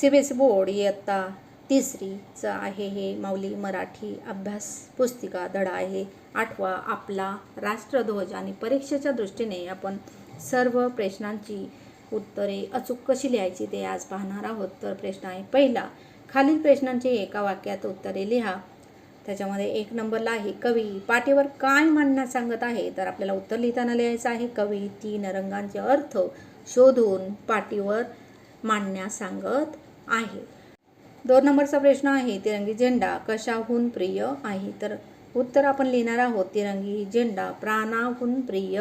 C B S board इयत्ता तिसरीचं आहे हे माऊली मराठी अभ्यास पुस्तिका धडा आहे. आठवा आपला राष्ट्रध्वज आणि परीक्षेच्या दृष्टीने आपण सर्व प्रश्नांची उत्तरे अचूक कशी लिहायची ते आज पाहणार आहोत. तर प्रश्न आहे पहिला खालील प्रश्नांची एका वाक्यात उत्तरे लिहा. त्याच्यामध्ये एक नंबरला आहे कवी. पाठीवर काय मांडण्यास सांगत आहे? तर आपल्याला उत्तर लिहिताना लिहायचं आहे कवी. तीन रंगांचे अर्थ शोधून पाटीवर मांडण्यास सांगत आहे. दोन नंबरचा प्रश्न आहे तिरंगी झेंडा कशाहून प्रिय आहे? तर उत्तर आपण लिहिणार आहोत तिरंगी झेंडा प्राणाहून प्रिय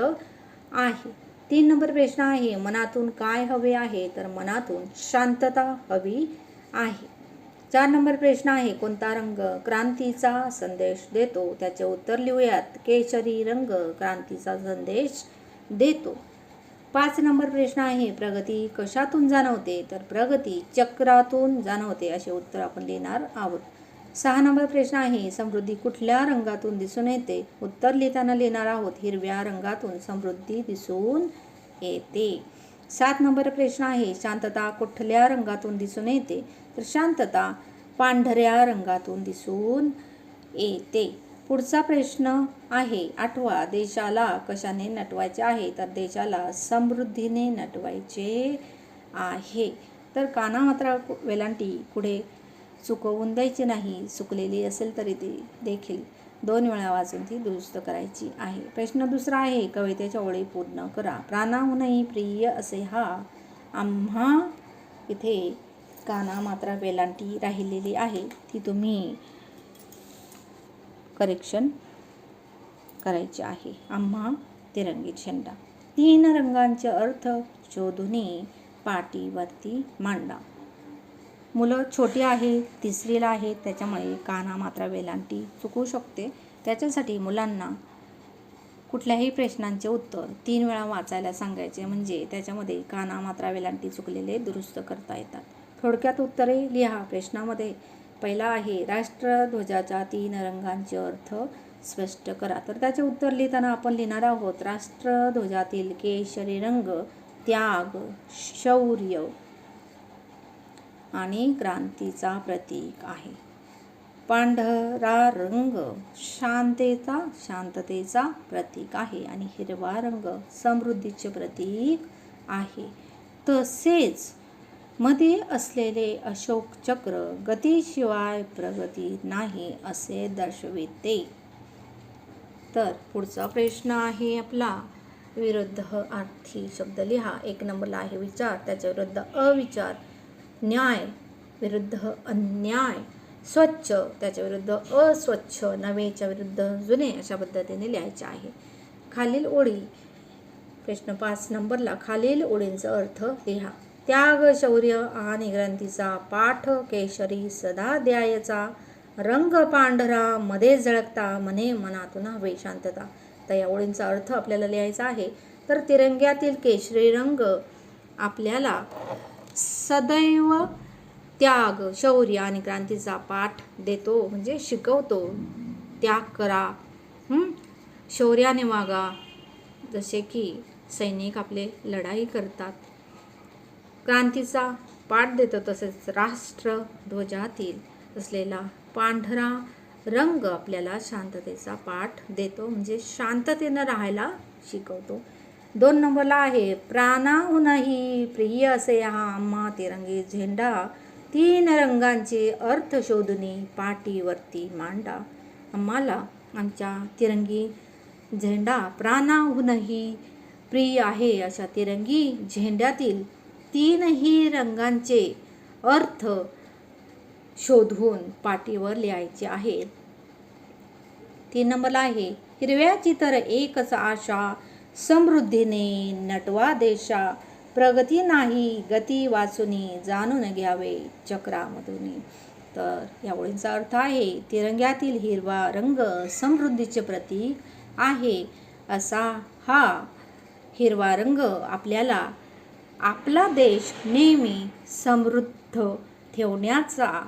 आहे. तीन नंबर प्रश्न आहे मनातून काय हवे आहे? तर मनातून शांतता हवी आहे. चार नंबर प्रश्न आहे कोणता रंग क्रांतीचा संदेश देतो? त्याचे उत्तर लिहूयात. केशरी रंग क्रांतीचा संदेश देतो. पाच नंबर प्रश्न आहे. प्रगती कशातून जाणवते? तर प्रगती चक्रातून जाणवते असे उत्तर आपण लिहिणार आहोत. सहा नंबर प्रश्न आहे. समृद्धी कुठल्या रंगातून दिसून येते? उत्तर लिहिताना लिहिणार आहोत. हिरव्या रंगातून समृद्धी दिसून येते. सात नंबर प्रश्न आहे. शांतता कुठल्या रंगातून दिसून येते? तर शांतता पांढऱ्या रंगातून दिसून येते. पुढचा प्रश्न आहे. आठवा देशाला कशाने नटवायचे आहे? तर देशाला समृद्धीने नटवायचे आहे. तर काना मात्र वेलांटी पुढे चुकवून द्यायची नाही. चुकलेली असेल तरी ती देखील दोन वेळा वाचून ती दुरुस्त करायची आहे. प्रश्न दुसरा आहे कवितेच्या ओळी पूर्ण करा. प्राणाहूनही प्रिय असे हा आम्हा इथे काना मात्रा वेलांटी राहिलेली आहे. ती तुम्ही करेक्शन करायचे आहे. आम्हा तिरंगी झेंडा. तीन रंगांचे अर्थ शोधून पाटीवरती मांडा. मुलं छोटी आहे तिसरीला आहेत त्याच्यामुळे काना मात्रा वेलांटी चुकू शकते. त्याच्यासाठी मुलांना कुठल्याही प्रश्नांचे उत्तर तीन वेळा वाचायला सांगायचे म्हणजे त्याच्यामध्ये काना मात्रा वेलांटी चुकलेले दुरुस्त करता येतात. थोडक्यात उत्तरे लिहा. प्रश्नामध्ये पहिला आहे राष्ट्रध्वजाच्या तीन रंगांचे अर्थ स्पष्ट करा. तर त्याचे उत्तर लिहिताना आपण लिहिणार आहोत राष्ट्रध्वजातील केशरी रंग त्याग शौर्य आणि क्रांतीचा प्रतीक आहे. पांढरा रंग शांततेचा शांततेचा प्रतीक आहे आणि हिरवा रंग समृद्धीचे प्रतीक आहे. तसेच मध्ये असलेले अशोक चक्र गतीशिवाय प्रगती नाही असे दर्शविते. तर पुढचा प्रश्न आहे आपला. विरुद्ध अर्थी शब्द लिहा. एक नंबरला आहे विचार. त्याच्या विरुद्ध अविचार. न्याय. विरुद्ध अन्याय. स्वच्छ. त्याच्या विरुद्ध अस्वच्छ. नवेच्या विरुद्ध जुने अशा पद्धतीने लिहायचे आहे. खालील ओळी. प्रश्न पाच नंबरला खालील ओळींचा अर्थ लिहा. त्याग शौर्य आणि ग्रंथीचा पाठ केशरी सदा द्यायचा. रंग पांढरा मध्ये झळकता मने मनातून हवे शांतता. तर या ओळींचा अर्थ आपल्याला लिहायचा आहे. तर तिरंग्यातील केशरी रंग आपल्याला सदैव त्याग शौर्य आणि क्रांतीचा पाठ देतो म्हणजे शिकवतो. त्याग करा. शौर्याने वागा. जसे की सैनिक आपले लढाई करतात. क्रांतीचा पाठ देतो तसेच राष्ट्रध्वजातील असलेला पांढरा रंग आपल्याला शांततेचा पाठ देतो. म्हणजे शांततेनं राहायला शिकवतो. दोन नंबरला आहे प्राणाहूनही प्रिय असे हा आम्हा तिरंगी झेंडा तीन रंगांचे अर्थ शोधणे पाठीवरती मांडा. आम्हाला आमच्या तिरंगी झेंडा प्राणाहूनही प्रिय आहे अशा तिरंगी झेंड्यातील तीनही रंगांचे अर्थ शोधून पाटीवर लिहायचे आहे तीन नंबरला आहे. हिरव्याची तर एकच आशा समृद्धीने नटवा देशा प्रगती नाही गती वाचुनी जाणून घ्यावे चक्रामधून. तर या ओळींचा अर्थ आहे तिरंग्यातील हिरवा रंग समृद्धीचे प्रतीक आहे असा हा हिरवा रंग आपल्याला आपला देश नेहमी समृद्ध ठेवण्याचा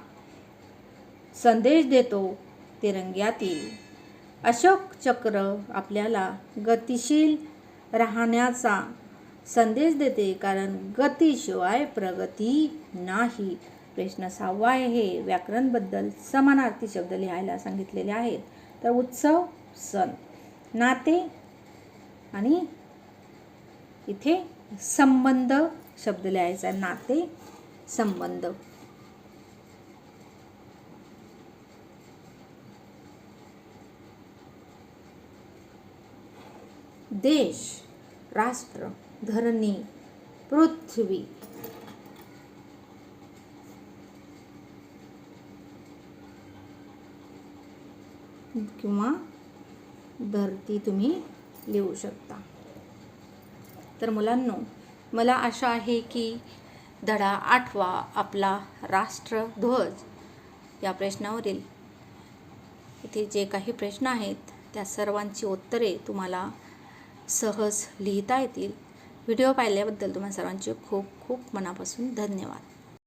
संदेश देतो तिरंग्यातील. अशोक चक्र आपल्याला गतिशील राहण्याचा संदेश देते कारण गतीशिवाय प्रगती नाही. प्रश्न सहावा आहे व्याकरणबद्दल समानार्थी शब्द लिहायला सांगितलेले आहेत. तर उत्सव सण नाते आणि इथे संबंध शब्द लिहायचा नाते संबंध. देश राष्ट्र धरणी पृथ्वी. किंवा धरती तुम्ही लिहू शकता. तर मुलांनो मला आशा आहे की धडा आठवा आपला राष्ट्रध्वज या प्रश्नावरील. इथे जे काही प्रश्न आहेत त्या सर्वांची उत्तरे तुम्हाला सहज लिहिता येतील. व्हिडिओ पाहिल्याबद्दल तुम्हाला सर्वांचे खूप खूप मनापासून धन्यवाद.